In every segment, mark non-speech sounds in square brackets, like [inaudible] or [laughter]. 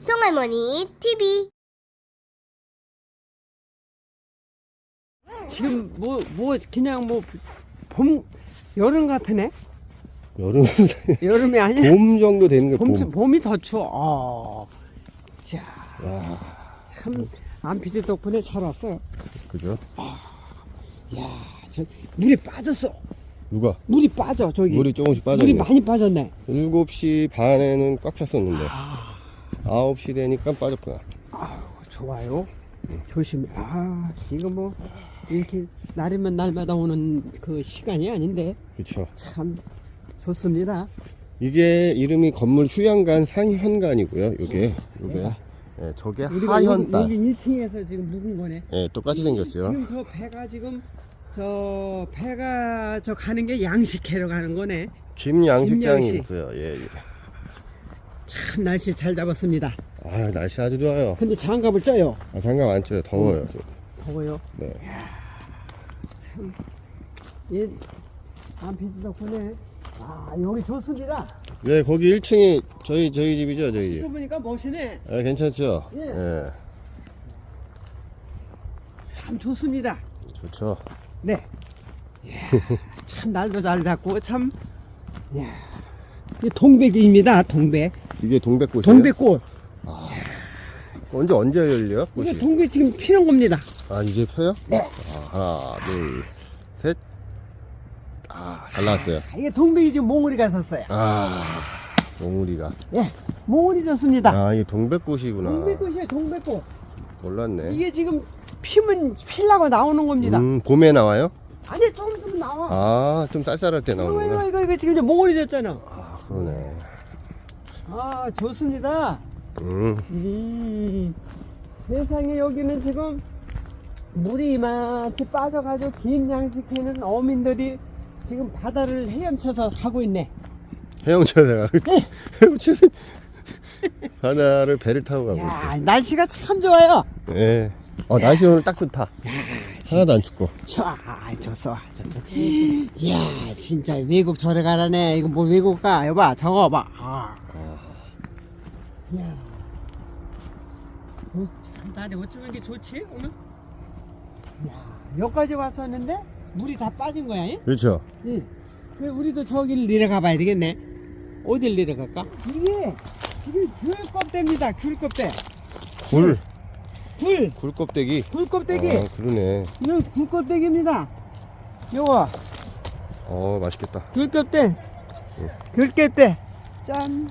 송할머니 TV 지금 뭐 뭐 그냥 뭐 봄 여름 같으네. 여름 [laughs] 여름이 아니야. 봄 정도 되는 거 봄, 봄. 봄이 더 추워. 어. 자, 야, 참 안피디 덕분에 잘 왔어요. 그죠? 야, 저 물이 빠졌어. 누가 물이 빠져 저기. 물이 조금씩 물이 빠졌네. 많이 빠졌네. 7시 반에는 꽉 찼었는데 아, 9시 되니까 빠졌구나. 아유, 좋아요. 조심해. 아, 이거 뭐 이렇게 날이면 날마다 오는 그 시간이 아닌데 그렇죠. 참 좋습니다. 이게 이름이 건물 휴양간 상현관이고요. 요게 요게 예, 저게 하현달. 여기, 여기 1층에서 지금 묵은 거네. 예, 똑같이 생겼어요. 지금 저 배가 지금 저 배가 저 가는 게 양식회로 가는 거네. 김양식장이 김양식. 있어요. 예, 예. 참 날씨 잘 잡았습니다. 아, 날씨 아주 좋아요. 근데 장갑을 쪄요. 아, 장갑 안 쳐요. 더워요. 지금. 더워요. 네. 참. 이 안피디 덕분에 아 여기 좋습니다. 네, 거기 1층이 저희 저희 집이죠, 저희 집. 보니까 멋이네. 아, 괜찮죠? 예. 예. 참 좋습니다. 좋죠. 네. 이야, 참 날도 잘 잡고 참. 이야, 이 동백입니다. 동백. 이게 동백꽃이에요? 동백꽃. 언제 언제 열려요? 이게 꽃이? 동백 지금 피는 겁니다. 아 이제 펴요? 네. 아, 하나, 둘, 셋. 아, 잘 나왔어요. 아, 이게 동백이 지금 몽우리가 섰어요. 아, 몽우리가. 예, 몽우리 졌습니다. 아, 이게 동백꽃이구나. 동백꽃이에요, 동백꽃. 몰랐네. 이게 지금 피면 필라고 나오는 겁니다. 음, 봄에 나와요? 아니, 조금 있으면 나와. 아, 좀 쌀쌀할 때 이거, 이거, 나오는구나. 이거, 이거 지금 이제 몽우리 졌잖아. 아, 좋습니다. 음, 음, 세상에 여기는 지금 물이 이만치 빠져가지고 긴 양식해는 어민들이 지금 바다를 헤엄쳐서 가고 있네. 헤엄쳐서 가고, 헤엄쳐서 바다를 배를 타고 가고 야, 있어요. 날씨가 참 좋아요. 예. 어, 날씨 오늘 딱 좋다. 하나도 안 춥고. 좋아, 좋소, 좋소. 이야, 진짜 외국 저래 가라네. 이거 뭐 외국 가? 여봐, 저거 봐. 아. 이야. 어, 참, 날이 어쩌면 이렇게 좋지, 오늘? 이야, 여기까지 왔었는데, 물이 다 빠진 거야, 예? 그렇죠. 응. 그래, 우리도 저기를 내려가 봐야 되겠네. 어딜 내려갈까? 이게, 지금 귤 껍데입니다, 귤 껍데. 굴, 굴, 굴 껍데기. 굴 껍데기. 아, 그러네. 이건 굴 껍데기입니다. 요거. 어, 맛있겠다. 귤껍대 귤껍대 짠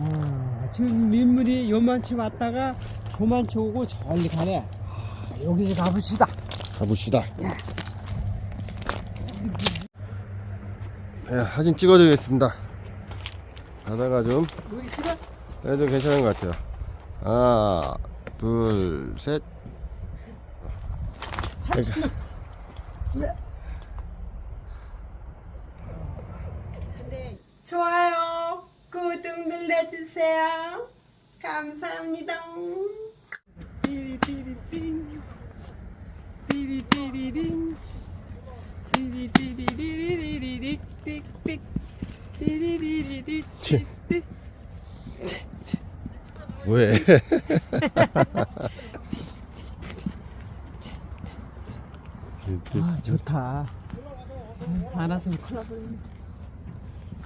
아, 지금 민물이 요만치 왔다가 조만치 오고 저리 가네 아, 여기 가봅시다 가봅시다. 예, 사진 찍어드리겠습니다. 가다가 좀 여기 찍어 해도 괜찮은 것 같아요. 하나, 둘, 셋. 그러니까 좋아요 구독 눌러주세요. 감사합니다. 띠리띠리띵 띠리띠리링 왜? 아 좋다. 안 왔으면 큰일 날뻔했네.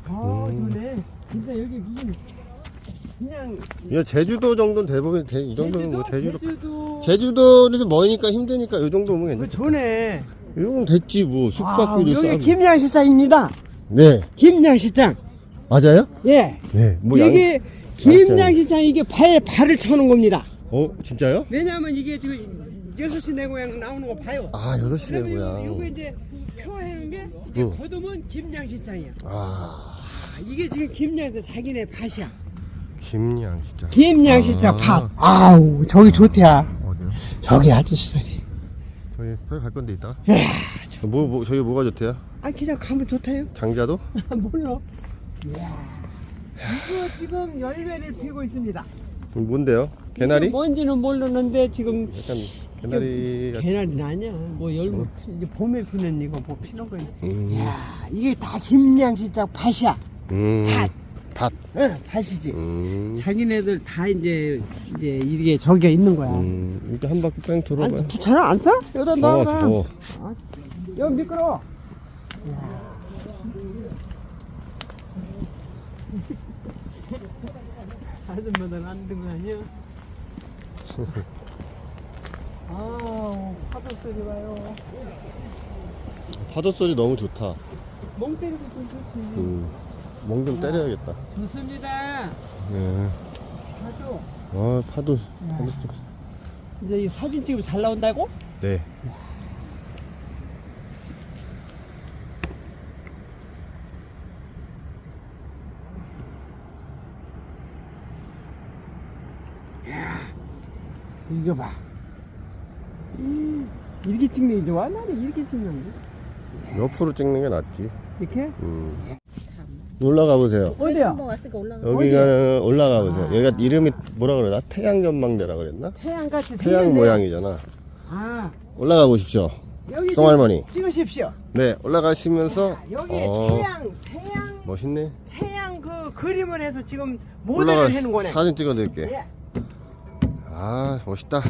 아 진짜 여기 무슨 그냥 이거 제주도 정도는 대부분 대, 이 정도는 뭐 제주도 제주도 제주도에서 멀으니까 힘드니까 이 정도면 그 괜찮죠. 좋네 이 정도면 됐지 뭐 아, 숙박비도 여기 싸고. 김양 시장입니다 네 김양 시장 맞아요? 예 네. 뭐 양- 이게 김양 시장 이게 발 발을 쳐는 겁니다 어 진짜요? 왜냐하면 이게 지금 여섯 시내 고향 나오는 거 봐요 아 여섯 시네 그러면 뭐야. 요거, 이제 표하는 게 이게 응. 거두면 김양 시장이야 아 아, 이게 지금 김양시장 자기네 밭이야 김양 진짜. 김양 시장 아. 밭 아우 저기 좋대야 어디요? 저기 아저씨들이 저희 저희 갈 건데 있다. 야, 뭐, 뭐 저기 뭐가 좋대요? 아 그냥 가면 좋다요 장자도? [laughs] 몰라 이야 이거 지금 열매를 피고 있습니다 뭔데요? 개나리? 이게 뭔지는 모르는데 지금 약간 개나리. 같- 개나리는 아니야 뭐 열매 피, 이제 봄에 피는 이거 뭐 피는 거야 음. 야 이게 다 김양 시장 밭이야 음. 밭. 밭. 응, 밭이지. 음. 자기네들 다 이제 이제 이게 저기가 있는 거야. 음. 이렇게 한 바퀴 뺑 돌아봐요. 안, 부채는 안 써? 여기다 더워. 더워. 아, 여기 미끄러워. 아줌마들 안 되는 거 아니야? [laughs] 아, 파도 소리 봐요. 파도 소리 너무 좋다. 멍 때리고 좀 좋지. 음. 멍 좀 때려야겠다. 좋습니다. 예. 파도. 아, 파도. 파도 소리. 이제 이 사진 찍으면 잘 나온다고? 네. 이거 봐. 음, 이렇게 찍는 게 좋아? 나는 이렇게 찍는데. 옆으로 찍는 게 낫지. 이렇게? 음. 올라가 보세요. 어디야? 한번 왔으니까 올라가. 여기가 올라가 아. 보세요. 여기가 이름이 뭐라 그러나? 태양 전망대라 그랬나? 태양같이 태양 생겼네. 모양이잖아. 아, 올라가 보십시오. 여기 송할머니. 찍- 찍으십시오. 네, 올라가시면서 여기 어, 태양, 태양, 멋있네. 태양 그 그림을 해서 지금 모델을 해는 거네. 사진 찍어 드릴게. 예. 아, 멋있다.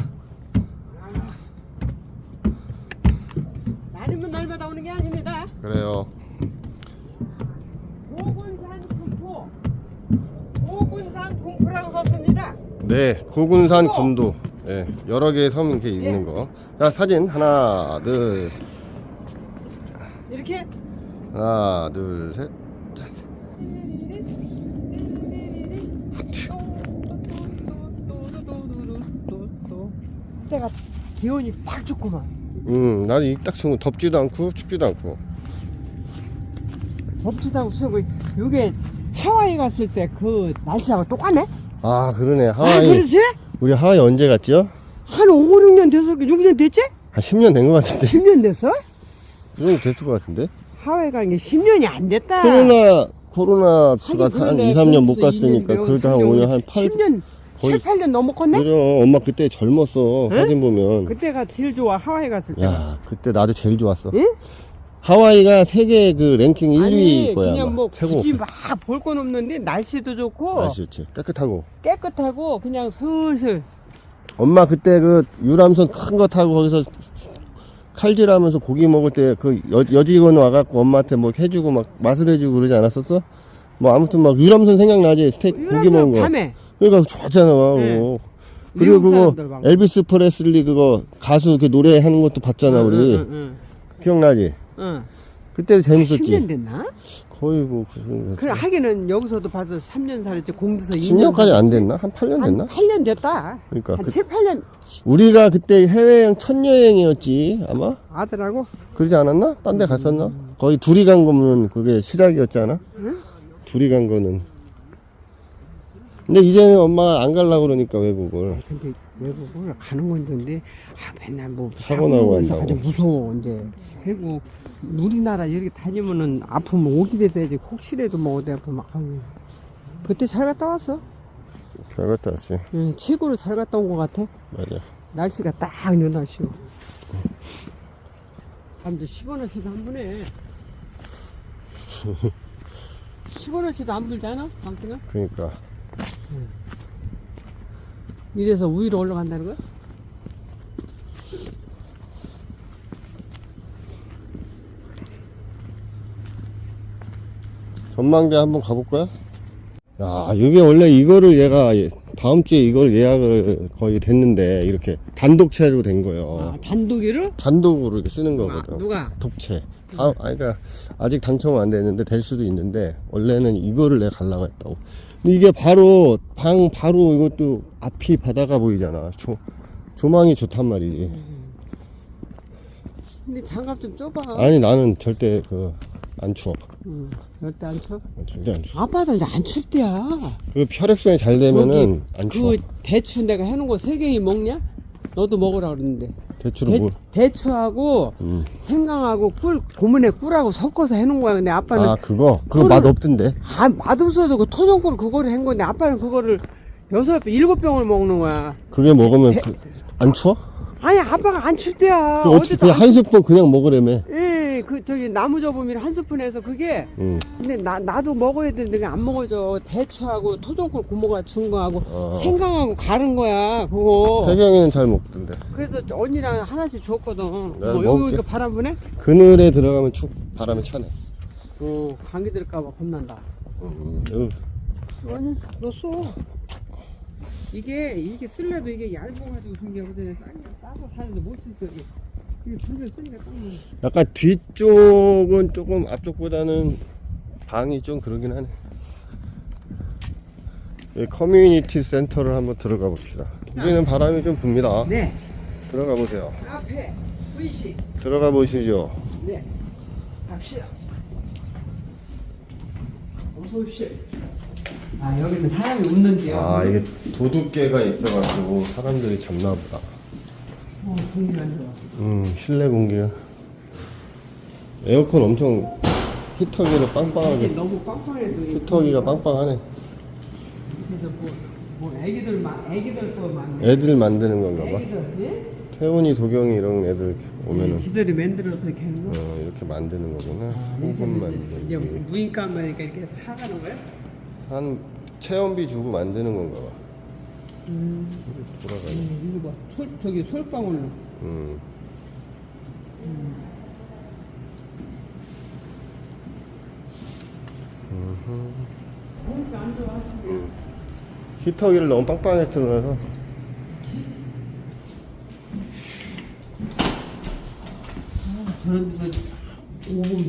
날이면 날마다 오는 게 아닙니다. 그래요. 오군산 군포, 오군산 군포라고 썼습니다. 네, 고군산 또. 군도. 예, 여러 개의 섬 이렇게 있는 거. 자, 사진 하나, 둘, 이렇게 하나, 둘, 셋. 때가 기온이 딱 좋구만. 음, 나는 이딱 거 덥지도 않고 춥지도 않고. 덥지도 않고 수고 이게 하와이 갔을 때 그 날씨하고 똑같네? 아, 그러네. 아, 하와이. 그렇지? 우리 하와이 언제 갔죠? 한 5, 6년 됐을 거 6년 됐지? 한 10년 된 것 같은데. 10년 됐어? 그 정도 됐을 것 같은데. 하와이 간 게 10년이 안 됐다. 코로나, 코로나가 한 그러네. 2, 3년 못 갔으니까. 2년 그래도 한 5년, 한 8, 10년, 거의- 7, 8년 넘었겠네? 그죠. 엄마 그때 젊었어. 응? 사진 보면. 그때가 제일 좋아, 하와이 갔을 때. 야, 그때 나도 제일 좋았어. 응? 하와이가 세계 그 랭킹 1위 아니, 거야. 그냥 아마. 뭐 최고. 굳이 막 볼 건 없는데 날씨도 좋고 날씨 좋지. 깨끗하고. 깨끗하고 그냥 슬슬 엄마 그때 그 유람선 큰 거 타고 거기서 칼질하면서 고기 먹을 때 그 여직원 와갖고 엄마한테 뭐 해주고 막 맛을 해주고 그러지 않았었어? 뭐 아무튼 막 유람선 생각나지 스테이크 고기 먹은 거. 밤에 그러니까 좋았잖아. 네. 어. 그리고 미국 그거 사람들. 엘비스 프레슬리 그거 가수 그 노래하는 것도 봤잖아 응, 우리 응, 응, 기억나지? 응. 그때도 재밌었지. 10년 됐나? 거의 뭐 그- 그래 하기는 여기서도 봐서 3년 살았지 공도서 2년 10년까지 안 됐나? 한 8년 한 됐나? 8년 됐다 그러니까 한 그- 7, 8년 우리가 그때 해외여행 첫 여행이었지 아마 아들하고 그러지 않았나? 딴 데 갔었나? 거의 둘이 간 거면 그게 시작이었지 않아? 응? 둘이 간 거는 근데 이제는 엄마가 안 가려고 그러니까 외국을 근데 외국을 가는 건 좋은데 아 맨날 뭐 사고 나고 한다고. 아주 무서워 이제 그리고 우리나라 이렇게 다니면은 아프면 오기도 되지. 혹시라도 뭐 어디 아프면 아유. 그때 잘 갔다 왔어? 잘 갔다 왔지. 응, 최고로 잘 갔다 온 것 같아? 맞아. 날씨가 딱요 날씨고. 사람들 10원어치도 한 분에. 10원어치도 안 불잖아 방뜨가 그러니까. 이래서 위로 올라간다는 거야? 전망대 한번 가볼까요? 야 이게 원래 이거를 얘가 예- 다음 주에 이걸 예약을 거의 됐는데 이렇게 단독채로 된 거예요 아, 단독이로? 단독으로 이렇게 쓰는 아, 거거든 누가? 독채. 아, 아니, 그러니까 아직 당첨은 안 됐는데 될 수도 있는데 원래는 이거를 내가 갈라고 했다고. 근데 이게 바로 방 바로 이것도 앞이 바다가 보이잖아. 조 조망이 좋단 말이지. 근데 장갑 좀 좁아 아니 나는 절대 그 안 추워. 응, 절대 안 쳐? 절대 안 추워. 아빠도 이제 안 춥대야 그 혈액순이 잘 되면은 안 추워. 그 대추 내가 해놓은 거 세 개이 먹냐? 너도 먹으라 그러는데 대추를 대, 뭘? 대 추하고 음. 생강하고 꿀 고문에 꿀하고 섞어서 해놓은 거야 근데 아빠는 아 그거 그거 꿀을- 맛 없던데. 아, 맛없어도 그 토종꿀 그거를 한 건데 아빠는 그거를 여섯 병, 일곱 병을 먹는 거야. 그게 먹으면 그- 안 추워? 아니 아빠가 안 춥대야. 그 어떻게 어디도 그냥 안 한 스푼 그냥 먹으래매. 춥- 예, 아니 그 저기 나무 저음이 한 스푼에서 그게 응. 근데 나 나도 먹어야 되는데 안 먹어져 대추하고 토종꿀 고모가 준 거하고 어. 생강하고 가른 거야 그거 세경이는 잘 먹던데. 그래서 언니랑 하나씩 줬거든 내가 뭐 여기 먹을게. 오니까 바람 부네 그늘에 들어가면 축 바람이 차네. 어 감기 들까봐 겁난다 음, 음. 아니 너써 이게 이게 쓸래도 이게 얇아가지고 준게 거든요 싸서 사는데 두개 쓰니까. 약간 뒤쪽은 조금 앞쪽보다는 방이 좀 그러긴 하네. 이 커뮤니티 센터를 한번 들어가 봅시다. 여기는 바람이 좀 붑니다. 네 들어가 보세요. 앞에 V씨 들어가 보시죠. 네 갑시다 어서 오십시오 아 여기는 사람이 웃는데요 아 이게 도둑개가 있어가지고 사람들이 잡나 보다. 어 공기 안 좋아 음 실내 공기가 에어컨 엄청 히터기를 이게 빵빵하게 너무 빵빵해도 이게 히터기가 빵빵하네. 그래서 뭐, 뭐 애기들 막 애기들 거 많네 애들 만드는 건가 봐. 애기들 예? 태훈이 도경이 이런 애들 오면은 지들이 만들어서 이렇게 하는 거? 어, 이렇게 만드는 거구나. 아, 홍콩 이제 만들기. 무인가마니까 이렇게 사가는 거야? 한 체험비 주고 만드는 건가 봐. 음, 돌아가네. 음, 이거 봐. 솔, 저기 솔방울. 음. 음. 히터기를 너무 빵빵하게 틀어놔서 저런 데서 5분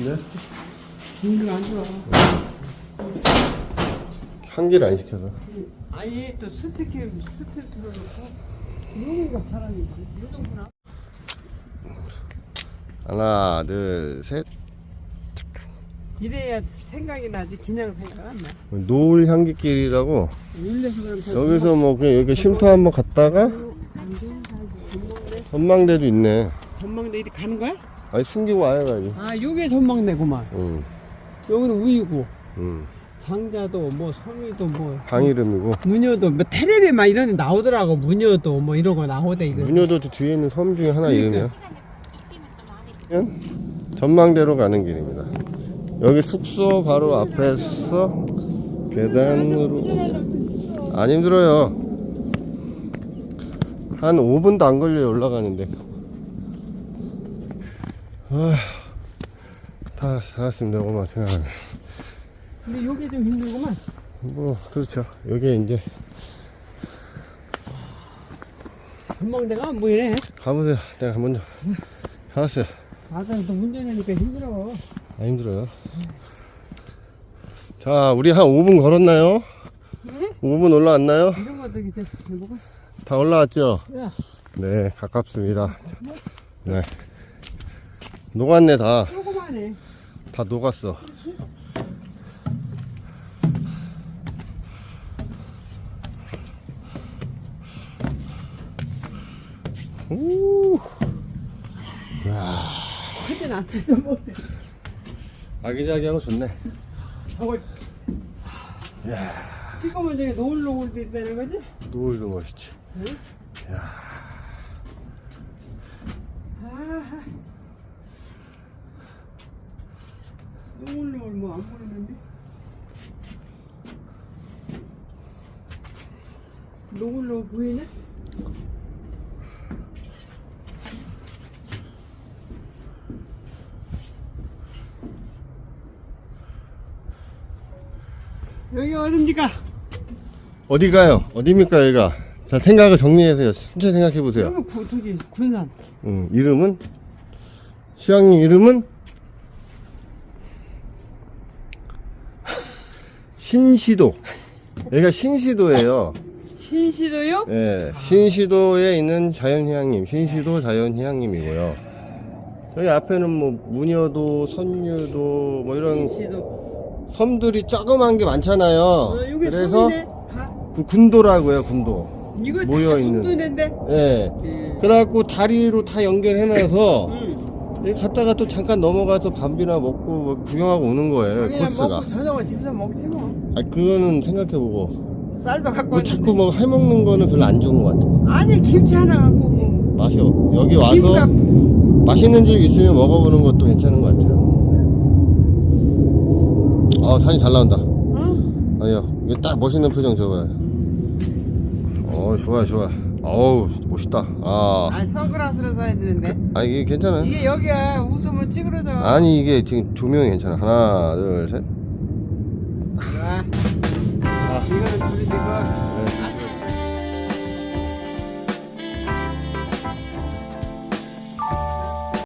네? 안 좋아. 한기를 안 시켜서 아예 또 스티키 스티키 틀어놓고 여기가 바람이 요정구나. 하나 둘 셋 이래야 생각이 나지 그냥 생각 안 나. 노을 향기길이라고 여기서 뭐 그냥 여기 쉼터 한번 갔다가 전망대도 있네 전망대 이리 가는 거야? 아니 숨기고 와야 가야지 아 요게 전망대구만. 응, 여기는 우이고 응. 장자도 뭐 성이도 뭐 방 이름이고. 무녀도 뭐 텔레비 막 이런 데 나오더라고 무녀도 뭐 이런 거 나오대 이거 문여도 뒤에 있는 섬 중에 하나 그러니까. 이름이야. 전망대로 가는 길입니다. 여기 숙소 바로 앞에서 계단으로 오면 안 힘들어요. 한 5분도 안 걸려요 올라가는데. 아휴, 다, 다 왔습니다. 오마 생각하네 근데 요게 좀 힘들구만. 뭐 그렇죠. 여기 이제 전망대가 안 보이네 가보세요 내가 먼저 가봤어요. 아들도 운전하니까 힘들어. 안 힘들어요? 자 우리 한 5분 걸었나요? 네? 5분 올라왔나요? 이런 것도 이제 해보고. 다 올라왔죠? 야 네 가깝습니다. 네. 녹았네 다. 다 조그만해 녹았어 오. 크진 않아도 뭐. 아기자기하고 좋네. 저거 찍으면 저기 노을노을 돼 있다는 거지? 노을도 멋있지. 응? 아하 노을노을 뭐 안 보이는데? 노을노을 보이네? 여기 어딥니까? 어디 가요? 어디입니까 여기가? 자 생각을 정리해서요. 천천히 생각해 보세요. 여기 구, 저기 군산. 음, 이름은? 시장님 이름은? 신시도. 여기가 신시도예요. 신시도요? 예, 신시도에 있는 자연휴양림 신시도 자연휴양림이고요. 저기 앞에는 뭐 무녀도 선유도 뭐 이런 신시도 섬들이 조그만 게 많잖아요. 어, 여기 그래서 섬이네 다. 그 군도라고요 군도. 이거 모여 다 있는. 섬도인데? 예. 그래갖고 다리로 다 연결해놔서 응. 여기 갔다가 또 잠깐 넘어가서 밥이나 먹고 뭐 구경하고 오는 거예요 코스가 먹고 저녁은 집에서 먹지 뭐. 아 그거는 생각해보고. 쌀도 갖고 뭐 왔는데. 자꾸 뭐 해먹는 거는 별로 안 좋은 것 같아. 아니 김치 하나 갖고 뭐 마셔. 여기 와서 김밥. 맛있는 집 있으면 먹어보는 것도 괜찮은 것 같아요. 아, 사진 잘 나온다. 응? 아니요, 이거 딱 멋있는 표정 줘봐요. 어, 좋아요, 좋아. 어우, 멋있다. 아, 아니 선글라스를 사야 되는데 아 이게 괜찮아요. 이게 여기야 웃으면 찌그러져 아니 이게 지금 조명이 괜찮아. 하나, 둘, 셋. 자, 이거는 둘이 되고